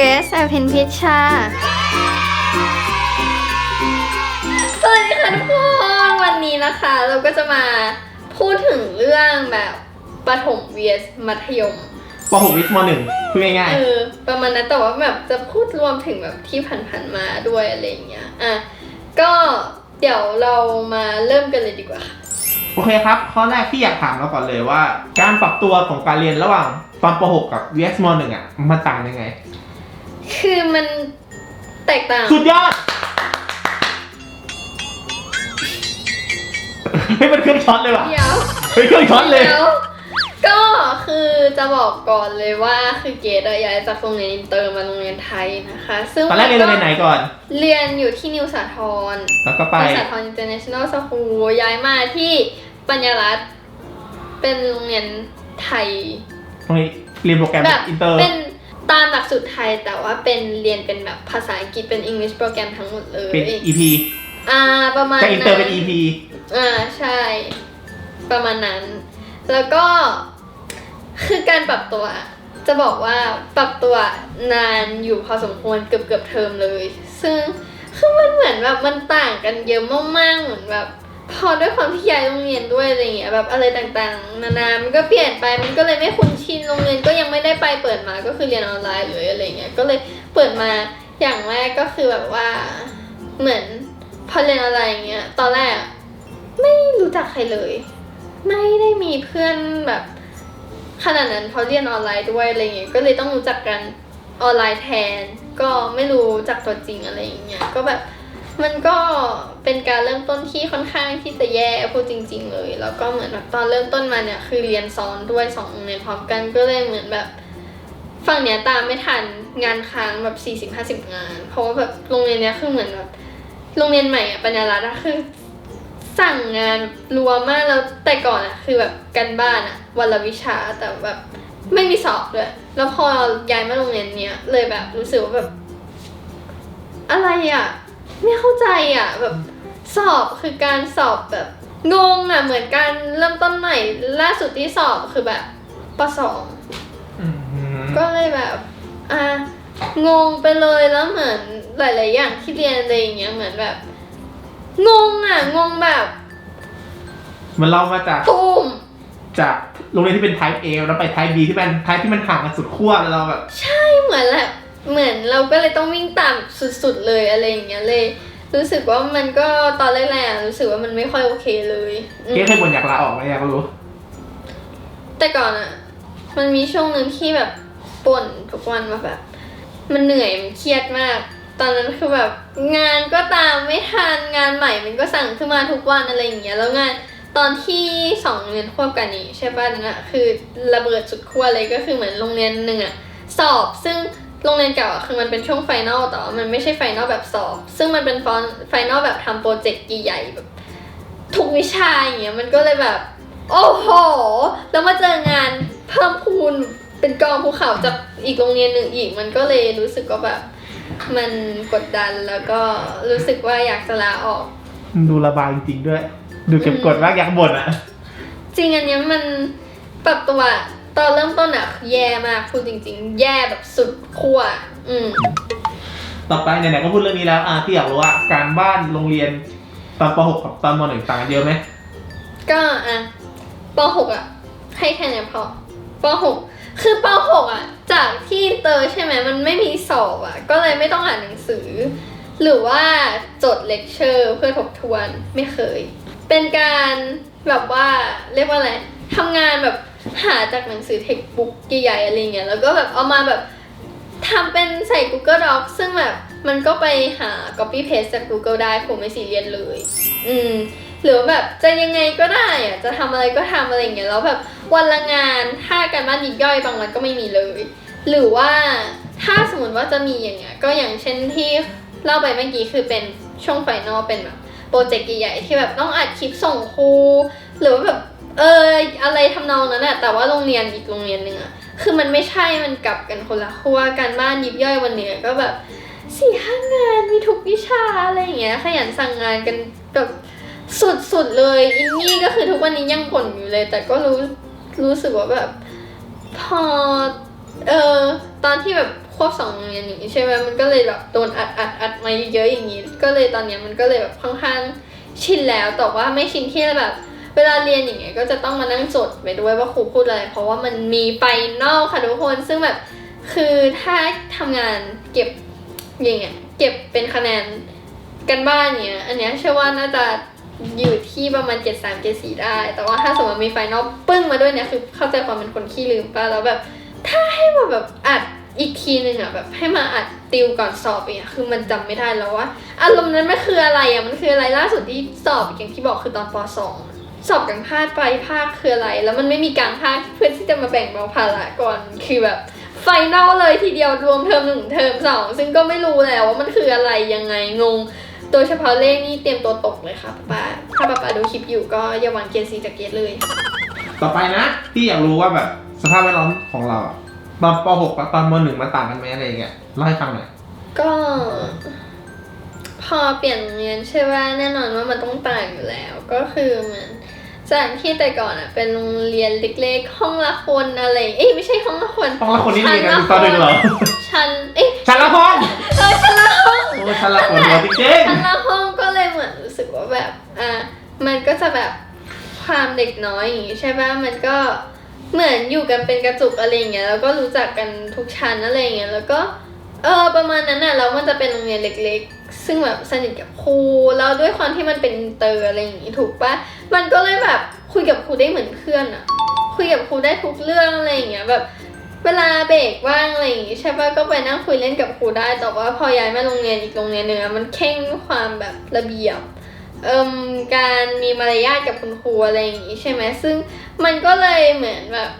เกรซอภินพิชชา สวัสดีค่ะทุกคนวันนี้นะคะ เราก็จะมาพูดถึงเรื่องแบบประถม vs มัธยมป .6 วิทย์ม .1 พูดง่ายเออ ประมาณนั้นแต่ว่าแบบจะพูดรวมถึงแบบที่ผ่านๆมาด้วยอะไรอย่างเงี้ยอะก็เดี๋ยวเรามาเริ่มกันเลยดีกว่าค่ะ ๆ โอเคครับ ข้อแรกที่อยากถามเราก่อนเลยว่า การปรับตัวของการเรียนระหว่างตอนป .6 กับ VS ม .1 อะ มันต่างยังไง คือมันแตกต่าง สุดยอดเฮ้ยมันเครื่องช็อตเลยว่ะเดี๋ยวเฮ้ยเครื่องช็อตเลย ดี๋วก็คือจะบอกก่อนเลยว่าคือเกดอะย้ายจากโรงเรียนอินเตอร์มาโรงเรียนไทยนะคะ ซึ่งตอนแรกเรียนโรงเรียนไหนก่อน เรียนอยู่ที่นิวสาทรแล้วก็ไป นิวสาทร International School ย้ายมาที่ปัญญารัตน์เป็นโรงเรียนไทยตรงนี้เรียนโปรแกรมแบบอินเตอร์ เป็น ตามหลักสูตรไทยแต่ว่าเป็นเรียนเป็นแบบภาษาอังกฤษเป็น English โปรแกรมทั้งหมดเลยเป็น EP อ่าประมาณแต่อินเตอร์เป็นนั้น EP อ่าใช่ ประมาณนั้น แล้วก็คือการปรับตัว จะบอกว่าปรับตัวนานอยู่พอสมควรเกือบเกือบๆเทอมเลย ซึ่งคือมันเหมือนแบบมันต่างกันเยอะมากๆเหมือนแบบ พอด้วยความที่ย้ายโรงเรียนด้วยอะไรเงี้ยแบบอะไรต่างๆ นานา มันก็เปลี่ยนไป มันก็เลยไม่คุ้นชิน โรงเรียนก็ยังไม่ได้ไปเปิดมา ก็คือเรียนออนไลน์เลยอะไรเงี้ย ก็เลยเปิดมาอย่างแรกก็คือแบบว่า เหมือนพอเรียนออนไลน์เงี้ย ตอนแรกไม่รู้จักใครเลย ไม่ได้มีเพื่อนแบบขนาดนั้นเพราะเรียนออนไลน์ด้วยอะไรเงี้ย ก็เลยต้องรู้จักกันออนไลน์แทน ก็ไม่รู้จักตัวจริงอะไรอย่างเงี้ย ก็แบบ มันก็เป็นการเริ่มต้นที่ค่อนข้างที่จะแย่พูดจริง ๆ เลย แล้วก็เหมือนแบบตอนเริ่มต้นมาเนี่ยคือเรียนซ้อนด้วยสองโรงเรียนพร้อมกันก็เลยเหมือนแบบฝั่งเนี้ยตามไม่ทันงานค้างแบบสี่สิบห้าสิบงาน เพราะว่าแบบโรงเรียนเนี้ยคือเหมือนแบบโรงเรียนใหม่อะปัญญารัตน์อะคือสั่งงานรัวมากแล้วแต่ก่อนอะคือแบบกันบ้านอะวันละวิชาแต่แบบไม่มีสอบด้วยแล้วพอย้ายมาโรงเรียนเนี้ยเลยแบบรู้สึกว่าแบบอะไรอะ ไม่เข้าใจอะแบบสอบคือการสอบแบบงงอะเหมือนการเริ่มต้นใหม่ล่าสุดที่สอบคือแบบปสองอืมก็เลยแบบอะงงไปเลยแล้วเหมือนหลาย ๆ อย่างที่เรียนอะไรอย่างเงี้ยเหมือนแบบ งงอะงงแบบมันเล่ามาจากตูมจากโรงเรียนที่เป็น type A แล้วไป type B ที่เป็น type ที่มันห่างกันสุดขั้วแล้วเราแบบ ใช่เหมือนแหละ เหมือนเราก็เลยต้องวิ่งตามสุดๆเลยอะไรอย่างเงี้ยเลย รู้สึกว่ามันก็ตอนแรกๆอะรู้สึกว่ามันไม่ค่อยโอเคเลยอืม เก๊เคยบ่นอยากลาออกไหมอยากรู้ แต่ก่อนอะมันมีช่วงหนึ่งที่แบบป่นทุกวันมาแบบ มันเหนื่อยมันเครียดมาก ตอนนั้นคือแบบงานก็ตามไม่ทันงานใหม่มันก็สั่งขึ้นมาทุกวันอะไรอย่างเงี้ยแล้วงานตอนที่สองโรงเรียนควบกันนี้ใช่ป่ะนั่นอะคือระเบิดสุดขั้วเลยก็คือเหมือนโรงเรียนหนึ่งอะสอบซึ่ง โรงเรียนเก่าอะคือมันเป็นช่วงไฟนอลแต่ว่ามันไม่ใช่ไฟนอลแบบสอบ ซึ่งมันเป็นฟอนไฟนอลแบบทำโปรเจกต์ใหญ่ๆแบบทุกวิชาอย่างเงี้ยมันก็เลยแบบ โอ้โห แล้วมาเจองานเพิ่มพูนเป็นกองภูเขาจากอีกโรงเรียนหนึ่งอีก มันก็เลยรู้สึกว่าแบบมันกดดันแล้วก็รู้สึกว่าอยากจะลาออก ดูระบายจริงๆด้วย ดูเก็บกดมากอยากบ่นอะจริงอันเนี้ยมันปรับตัว ตอนเริ่มต้นอะคือแย่มากพูดจริง ๆ แย่แบบสุดขั้วอืมต่อไปไหนๆก็พูดเรื่องนี้แล้วอะที่อยากรู้ว่าการบ้านโรงเรียนตอนป .6 กับตอนม .1 ต่างกันเยอะไหมก็อะป .6 อะให้แค่เนี้ยพอป .6 คือป .6 อะจากที่อินเตอร์ใช่ไหมมันไม่มีสอบอะก็เลยไม่ต้องอ่านหนังสือ หรือว่าจดเลคเชอร์เพื่อทบทวนไม่เคย เป็นการแบบว่าเรียกว่าอะไรทำงานแบบ หาจากหนังสือเทคบุ๊กใหญ่ๆอะไรเงี้ยแล้วก็แบบเอามาแบบทำเป็นใส่ Google Doc ซึ่งแบบมันก็ไปหา copy paste จาก Google ได้คงไม่ซีเรียสเลย อืมหรือแบบจะยังไงก็ได้อะจะทำอะไรก็ทำอะไรอย่างเงี้ยแล้วแบบวันละงานถ้าการบ้านยิบย่อยบางวันก็ไม่มีเลย หรือว่าถ้าสมมติว่าจะมีอย่างเงี้ยก็อย่างเช่นที่เล่าไปเมื่อกี้คือเป็นช่วงไฟนอลเป็นแบบ โปรเจกต์ใหญ่ๆที่แบบต้องอัดคลิปส่งครูหรือว่าแบบเอออะไรทำนองนั้นอะแต่ว่าโรงเรียนอีกโรงเรียนหนึ่งอะคือมันไม่ใช่มันกลับกันคนละขั้วการบ้านยิบย่อยวันเนี้ยก็แบบสี่ห้างานมีทุกวิชาอะไรอย่างเงี้ยขยันสั่งงานกันแบบสุดๆเลยอินนี่ก็คือทุกวันนี้ยังผลอยู่เลย แต่ก็รู้รู้สึกว่าแบบพอเออตอนที่แบบ คควบสองโรงเรียนอย่างนี้ใช่ไหมมันก็เลยแบบโดนอัดอัดอัดมาเยอะๆอย่างนี้ ก็เลยตอนเนี้ยมันก็เลยแบบค่อนข้างชินแล้วแต่ว่าไม่ชินที่แบบ เวลาเรียนอย่างเงี้ยก็จะต้องมานั่งจดไปด้วยว่าครูพูดอะไร เพราะว่ามันมีไฟนอลค่ะทุกคนซึ่งแบบคือถ้าทำงานเก็บอย่างเงี้ยเก็บเป็นคะแนนกันบ้านเนี้ยอันเนี้ยเชื่อว่าน่าจะอยู่ที่ประมาณ 7 3 7 4ได้ แต่ว่าถ้าสมมติมีไฟนอลปึ้งมาด้วยเนี่ยคือเข้าใจความเป็นคนขี้ลืมป่ะแล้วแบบ ถ้าให้มาแบบอัด อีกทีหนึ่งอะแบบให้มาอัดติวก่อนสอบอย่างเงี้ยคือมันจำไม่ได้แล้วว่าอารมณ์นั้นมันคืออะไรอะมันคืออะไรล่าสุดที่สอบอย่างที่บอกคือตอนป .2 สอบกลางภาคไปภาคคืออะไร แล้วมันไม่มีกลางภาคเพื่อที่จะมาแบ่งเบาภาระก่อนคือแบบไฟนอลเลยทีเดียวรวมเทอมหนึ่งเทอมสองซึ่งก็ไม่รู้แล้วว่ามันคืออะไรยังไงงง โดยเฉพาะเลขนี่เตรียมตัวตกเลยค่ะป้าถ้าป้าป้าดูคลิปอยู่ก็อย่าหวังเกรดซีจากเกรดเลย ต่อไปนะพี่อยากรู้ว่าแบบสภาพแวดล้อมของเราอะ ตอนป .6 กับตอนม .1 มันต่างกันไหมอะไรอย่างเงี้ยเล่าให้ฟังหน่อย ก็ พอเปลี่ยนโรงเรียนใช่ว่าแน่นอนว่ามันต้องต่างอยู่แล้ว ก็คือเหมือนจากที่แต่ก่อนอะเป็นโรงเรียนเล็กๆห้องละคนอะไร เอ้ยไม่ใช่ห้องละคนห้องละคนนี่เรียนกันตอนหนึ่งเหรอ ชั้นเอ้ยชั้นละห้องเออชั้นละห้องโอ้ชั้นละคนหัวจริงชั้นละห้องก็เลยเหมือนรู้สึกว่าแบบอะมันก็จะแบบความเด็กน้อยอย่างงี้ใช่ป่ะมันก็ เหมือนอยู่กันเป็นกระจุกอะไรอย่างเงี้ยแล้วก็รู้จักกันทุกชั้นอะไรอย่างเงี้ยแล้วก็เออประมาณนั้นน่ะแล้วมันจะเป็นโรงเรียนเล็ก ๆ ซึ่งแบบสนิทกับครูแล้วด้วยความที่มันเป็นอินเตอร์อะไรอย่างงี้ถูกปะมันก็เลยแบบคุยกับครูได้เหมือนเพื่อนอะคุยกับครูได้ทุกเรื่องอะไรอย่างเงี้ยแบบเวลาเบรกว่างอะไรอย่างงี้ใช่ปะก็ไปนั่งคุยเล่นกับครูได้แต่ว่าพอย้ายมาโรงเรียนอีกโรงเรียนหนึ่งอะมันเข่งความแบบระเบียบ เอิมการมีมารยาทกับคุณครูอะไรอย่างงี้ใช่ไหมซึ่งมันก็เลยเหมือนแบบ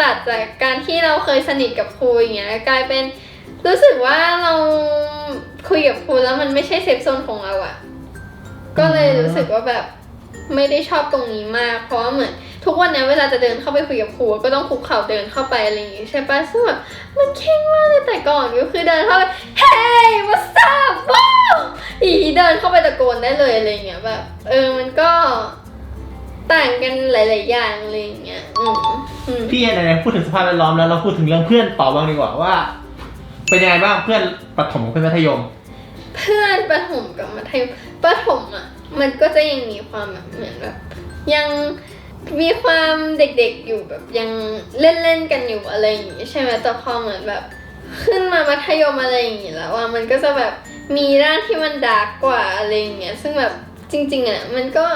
ตัดจากการที่เราเคยสนิทกับครูอย่างเงี้ยกลายเป็นรู้สึกว่าเราคุยกับครูแล้วมันไม่ใช่เซฟโซนของเราอะก็เลยรู้สึกว่าแบบไม่ได้ชอบตรงนี้มาก เพราะว่าเหมือนทุกวันนี้เวลาจะเดินเข้าไปคุยกับครูก็ต้องคุกเข่าเดินเข้าไปอะไรอย่างงี้ใช่ปะซึ่งแบบมันเข่งมากเลยแต่ก่อนก็คือเดินเข้าไป Hey what's up ว้าอี นเข้าไปตะโกนได้เลยอะไรอย่างเงี้ยแบบ เออมันก็ต่างกันหลาย ๆ อย่างอะไรอย่างเงี้ยอืมอืมๆพี่ไหนๆพูดถึงสภาพแวดล้อมแล้วเราพูดถึงเรื่องเพื่อนต่อบ้างดีกว่าว่า เป็นยังไงบ้างเพื่อนประถมกับเพื่อนมัธยม เพื่อนประถมกับมัธยมประถมอะ มันก็จะยังมีความแบบเหมือนแบบยังมีความเด็กๆอยู่แบบยังเล่นๆกันอยู่อะไรอย่างงี้ใช่ไหมแต่พอเหมือนแบบ ขึ้นมามัธยมอะไรอย่างงี้แล้วอะมันก็จะแบบ มีด้านที่มันดาร์กกว่าอะไรอย่างเงี้ยซึ่งแบบจริงๆอะมันก็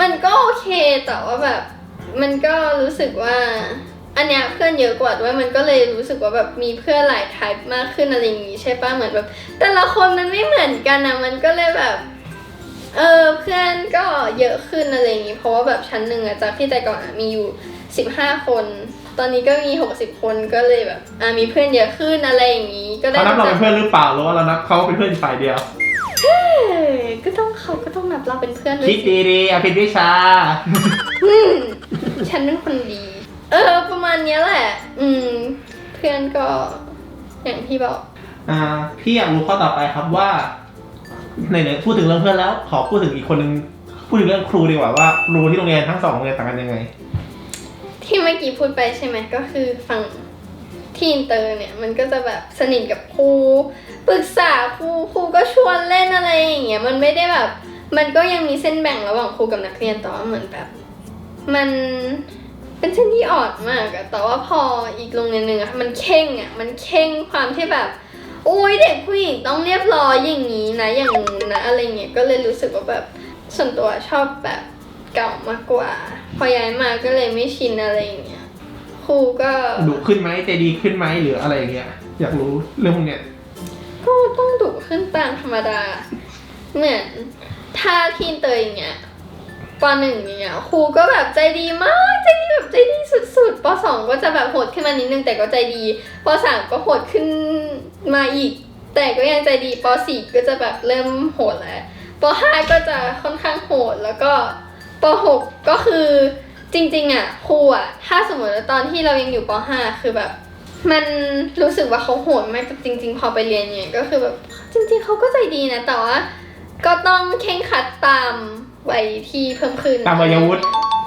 มันก็โอเคแต่ว่าแบบมันก็รู้สึกว่าอันเนี้ยเพื่อนเยอะกว่าด้วยมันก็เลยรู้สึกว่าแบบมีเพื่อนหลาย type มากขึ้นอะไรอย่างงี้ใช่ปะเหมือนแบบ แต่ละคนมันไม่เหมือนกันนะมันก็เลยแบบเออเพื่อนก็เยอะขึ้นอะไรอย่างงี้เพราะว่าแบบชั้นหนึ่งอะจากที่แต่ก่อนอะมีอยู่สิบห้าคน ตอนนี้ก็มีหกสิบคนก็เลยแบบอะมีเพื่อนเยอะขึ้นอะไรอย่างงี้ ก็ได้เขานับเราจัเป็นเพื่อนหรือเปล่าหรือว่าเรานับเขาเป็นเพื่อนฝ่ายเดียวเออก็ต้องเขาก็ต้องนับเราเป็นเพื่อนด้วคิยดสิดีๆอภิวิชา อืมฉันเป็นคนดี เออ ประมาณเนี้ยแหละ อืม เพื่อนก็อย่างที่บอก อ่าพี่อยากรู้ข้อต่อไปครับว่าไหนๆพูดถึงเรื่องเพื่อนแล้ว ขอพูดถึงอีกคนนึงพูดถึงเรื่องครูดีกว่าว่าครูที่โรงเรียนทั้งสองโรงเรียนต่างกันยังไง ที่เมื่อกี้พูดไปใช่ไหมก็คือฝั่งที่อินเตอร์เนี่ยมันก็จะแบบสนิทกับครูปรึกษาครูครูก็ชวนเล่นอะไรอย่างเงี้ยมันไม่ได้แบบ มันก็ยังมีเส้นแบ่งระหว่างครูกับนักเรียนแต่ว่าเหมือนแบบ มันเป็นเส้นที่อ่อนมากอะแต่ว่าพออีกโรงเรียนหนึ่งอะมันเข่งอะมันเข่งความที่แบบโอ้ยเด็กผู้หญิงต้องเรียบร้อยอย่างนี้นะอย่างงู้นนะอะไรเงี้ยก็เลยรู้สึกว่าแบบส่วนตัวชอบแบบ เก่ามากกว่า พอย้ายมาก็เลยไม่ชินอะไรอย่างเงี้ยครูก็ดุขึ้นไหมใจดีขึ้นไหมหรืออะไรอย่างเงี้ยอยากรู้เรื่องพวกเนี้ยก็ต้องดุขึ้นตามธรรมดา เหมือนถ้าทีนเตยอย่างเงี้ยปหนึ่งอย่างเงี้ยครูก็แบบใจดีมากใจดีแบบใจดีสุดๆปสองก็จะแบบโหดขึ้นมานิดนึงแต่ก็ใจดีปสามก็โหดขึ้นมาอีก แต่ก็ยังใจดีปสี่ก็จะแบบเริ่มโหดแล้วปห้าก็จะค่อนข้างโหดแล้วก็ ปหกก็คือจริงๆอะครูอะถ้าสมมติว่าตอนที่เรายังอยู่ปห้าคือแบบ มันรู้สึกว่าเขาโหดมากแต่จริง ๆ พอไปเรียนเนี่ยก็คือแบบจริง ๆเขาก็ใจดีนะ แต่ว่าก็ต้องเข่งครัดตามวัยที่เพิ่มขึ้นตามวัยวุฒิ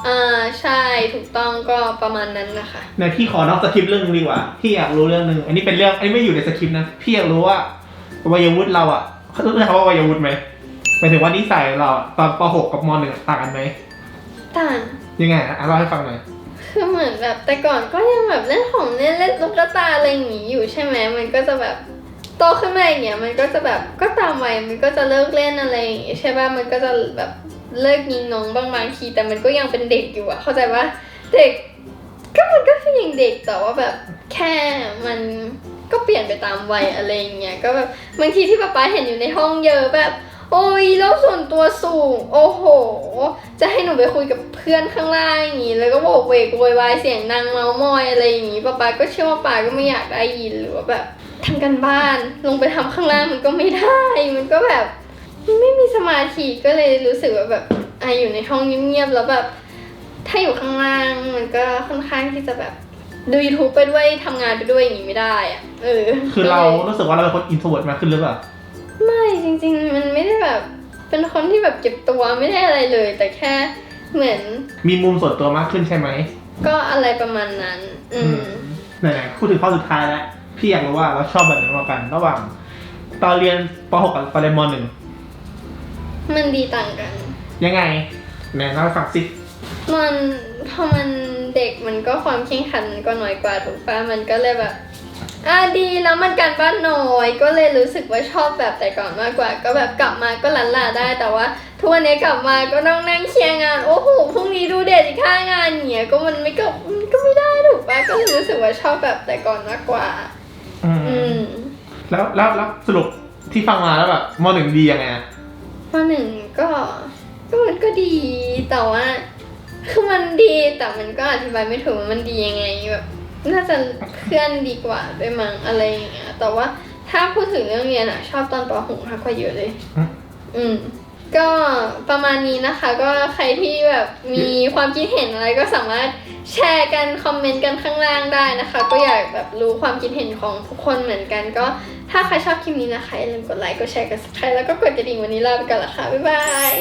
อ่าใช่ถูกต้องก็ประมาณนั้นนะคะในพี่ขอนอกสคริปต์เรื่องนึงดีกว่า พี่อยากรู้เรื่องหนึ่งอันนี้เป็นเรื่องอันนี้ไม่อยู่ในสคริปต์นะ พี่อยากรู้ว่าวัยวุฒิเราอะเขารู้จักคำว่าวัยวุฒิไหมห มายถึงว่านิสัยเราอะตอนป .6 กับม .1 อะต่างกันไหมต่างยังไงอะเล่าให้ฟังหน่อย คือเหมือนแบบแต่ก่อนก็ยังแบบเล่นของเล่นเล่นตุ๊กตาอะไรอย่างงี้อยู่ใช่ไหมมันก็จะแบบโตขึ้นมาอย่างเงี้ยมันก็จะแบบก็ตามวัยมันก็จะเลิกเล่นอะไรอย่างงี้ใช่ป่ะมันก็จะแบบเลิกยิงน้องบางบางทีแต่มันก็ยังเป็นเด็กอยู่อะเข้าใจว่าเด็กก็มันก็คือยังเด็กแต่ว่าแบบแค่มันก็เปลี่ยนไปตามวัยอะไรอย่างเงี้ยก็แบบบางทีที่ป๊าป๊าเห็นอยู่ในห้องเยอะแบบ โอ้ยโลกส่วนตัวสูง โอ้โห จะให้หนูไปคุยกับเพื่อนข้างล่างอย่างงี้แล้วก็โบกเวกโวยวายเสียงดังเมามอยอะไรอย่างงี้ป๊าป๊าก็เชื่อว่าป๊าก็ไม่อยากได้ยินหรือว่าแบบทำกันบ้านลงไปทำข้างล่างมันก็ไม่ได้ มันก็แบบไม่มีสมาธิก็เลยรู้สึกว่าแบบไออยู่ในห้องเงียบๆแล้วแบบ ถ้าอยู่ข้างล่างมันก็ค่อนข้างที่จะแบบดู YouTube ไปด้วยทำงานไปด้วยอย่างงี้ไม่ได้อะเออ คือเรารู้สึกว่าเราเป็นคนอินโทรเวิร์ดมากขึ้นหรือเปล่า ไม่จริงๆ มันไม่ได้แบบเป็นคนที่แบบเก็บตัวไม่ได้อะไรเลย แต่แค่เหมือนมีมุมส่วนตัวมากขึ้นใช่ไหมก็อะไรประมาณนั้น อืมไหนๆพูดถึงข้อสุดท้ายแล้วพี่อยากรู้ว่าเราชอบแบบไหนมากกว่ากัน ระหว่างตอนเรียนป .6 กับตอนเรียนม .1 มันดีต่างกัน ยังไงไหนเล่าให้ฟังสิมันพอมันเด็กมันก็ความเข่งขันมันก็น้อยกว่าถูกปะมันก็เลยแบบ อ่าดีแล้วมันการบ้านน้อยก็เลยรู้สึกว่าชอบแบบแต่ก่อนมากกว่า ก็แบบกลับมาก็ลันลาได้แต่ว่าทุกวันนี้กลับมาก็ต้องนั่งเคลียร์งานโอ้โหพรุ่งนี้ดูเด็ดอีกค่างานเนี้ยก็มันไม่ก็มันก็ไม่ได้ถูกปะก็เลยรู้สึกว่าชอบแบบแต่ก่อนมากกว่า อืมอืมแล้วแล้วแล้วสรุปที่ฟังมาแล้วแบบม .1 ดียังไงอะข้อหนึ่งก็ก็มันก็ดีแต่ว่าคือมันดีแต่มันก็อธิบายไม่ถูกว่ามันดียังไงแบบ น่าจะเพื่อนดีกว่าด้วยมั้งอะไรอย่างเงี้ยแต่ว่าถ้าพูดถึงเรื่องเรียนอะชอบตอนป .6 มากกว่าเยอะเลย อืม ก็ประมาณนี้นะคะ ก็ใครที่แบบมีความคิดเห็นอะไรก็สามารถแชร์กันคอมเมนต์กันข้างล่างได้นะคะ ก็อยากแบบรู้ความคิดเห็นของทุกคนเหมือนกันก็ถ้าใครชอบคลิปนี้นะคะอย่าลืมกดไลค์กดแชร์กด subscribe แล้วก็กดกระดิ่งวันนี้ลาไปก่อนละค่ะบ๊ายบาย